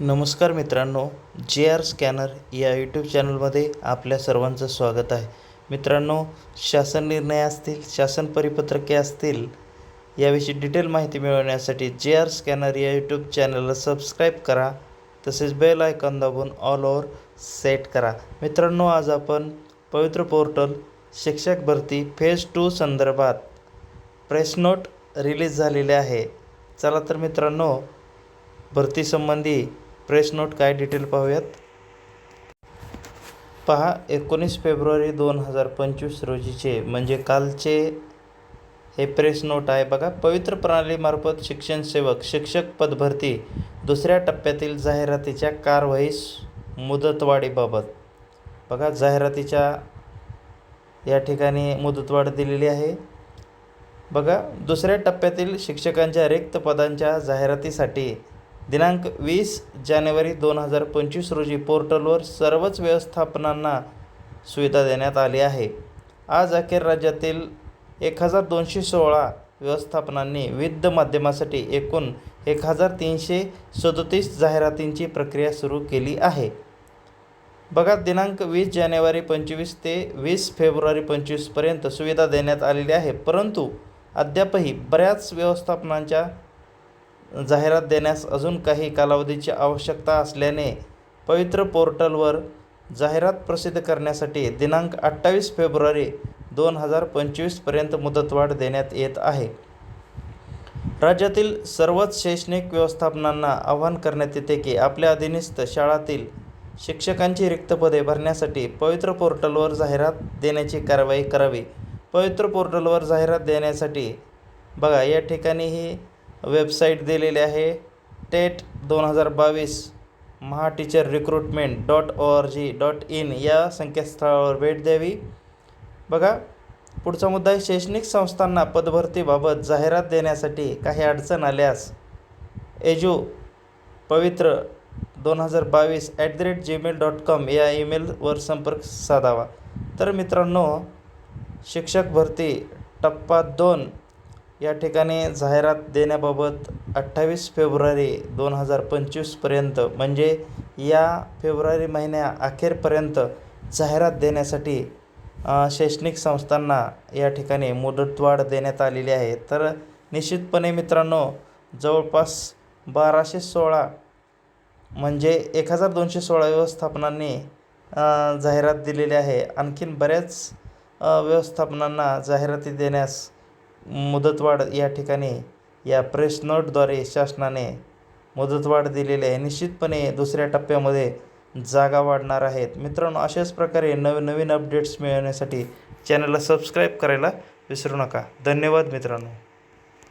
नमस्कार मित्रांनो जे आर स्कॅनर या यूट्यूब चॅनलमध्ये आपल्या सर्वांचं स्वागत आहे. मित्रांनो शासन निर्णय असतील शासन परिपत्रके असतील याविषयी डिटेल माहिती मिळवण्यासाठी जे आर स्कॅनर या यूट्यूब चॅनलला सबस्क्राईब करा तसेच बेल आयकॉन दाबून ऑल ओव्हर सेट करा. मित्रांनो आज आपण पवित्र पोर्टल शिक्षक भरती फेज टू संदर्भात प्रेस नोट रिलीज झालेले आहे. चला तर मित्रांनो भरतीसंबंधी प्रेस नोट काय डिटेल पाहूयात? पहा एकोणीस फेब्रुवारी दोन हजार पंचवीस रोजीचे म्हणजे कालचे हे प्रेस नोट आहे बघा. पवित्र प्रणालीमार्फत शिक्षण सेवक शिक्षक पदभरती दुसऱ्या टप्प्यातील जाहिरातीच्या कारवाईस मुदतवाढीबाबत बघा जाहिरातीच्या या ठिकाणी मुदतवाढ दिलेली आहे. बघा दुसऱ्या टप्प्यातील शिक्षकांच्या रिक्त पदांच्या जाहिरातीसाठी दिनांक वीस जानेवारी दोन हजार पंचवीस रोजी पोर्टलवर सर्वच व्यवस्थापनांना सुविधा देण्यात आली आहे. आज अखेर राज्यातील एक हजार दोनशे सोळा व्यवस्थापनांनी विविध माध्यमासाठी एकूण एक हजार तीनशे सदोतीस जाहिरातींची प्रक्रिया सुरू केली आहे. बघा दिनांक वीस जानेवारी पंचवीस ते वीस फेब्रुवारी पंचवीसपर्यंत सुविधा देण्यात आलेली आहे परंतु अद्यापही बऱ्याच व्यवस्थापनांच्या जाहिरात देण्यास अजून काही कालावधीची आवश्यकता असल्याने पवित्र पोर्टलवर जाहिरात प्रसिद्ध करण्यासाठी दिनांक अठ्ठावीस फेब्रुवारी दोन हजार पंचवीसपर्यंत मुदतवाढ देण्यात येत आहे. राज्यातील सर्वच शैक्षणिक व्यवस्थापनांना आव्हान करण्यात येते की आपल्या अधीनस्थ शाळातील शिक्षकांची रिक्त पदे भरण्यासाठी पवित्र पोर्टलवर जाहिरात देण्याची कारवाई करावी. पवित्र पोर्टलवर जाहिरात देण्यासाठी बघा या ठिकाणी ही वेबसाईट दिलेली आहे. टेट दोन हजार बावीस Maha teacher recruitment dot O R G dot in या संकेतस्थळावर भेट द्यावी. बघा पुढचा मुद्दा आहे शैक्षणिक संस्थांना पदभरतीबाबत जाहिरात देण्यासाठी काही अडचण आल्यास. एजू पवित्र दोन हजार बावीस at the rate gmail dot com या ईमेलवर संपर्क साधावा. तर मित्रांनो शिक्षक भरती टप्पा दोन या ठिकाणी जाहिरात देण्याबाबत अठ्ठावीस फेब्रुवारी दोन हजार पंचवीसपर्यंत म्हणजे या फेब्रुवारी महिन्या अखेरपर्यंत जाहिरात देण्यासाठी शैक्षणिक संस्थांना या ठिकाणी मुदतवाढ देण्यात आलेली आहे. तर निश्चितपणे मित्रांनो जवळपास बाराशे सोळा म्हणजे एक हजार दोनशे सोळा व्यवस्थापनांनी जाहिरात दिलेली आहे. आणखीन बऱ्याच व्यवस्थापनांना जाहिराती देण्यास मुदतवाढ या ठिकाणी या प्रेस नोटद्वारे शासनाने मुदतवाढ दिलेली आहे. निश्चितपणे दुसऱ्या टप्प्यामध्ये जागा वाढणार आहेत. मित्रांनो अशाच प्रकारे नवीन नवीन अपडेट्स मिळवण्यासाठी चॅनलला सबस्क्राईब करायला विसरू नका. धन्यवाद मित्रांनो.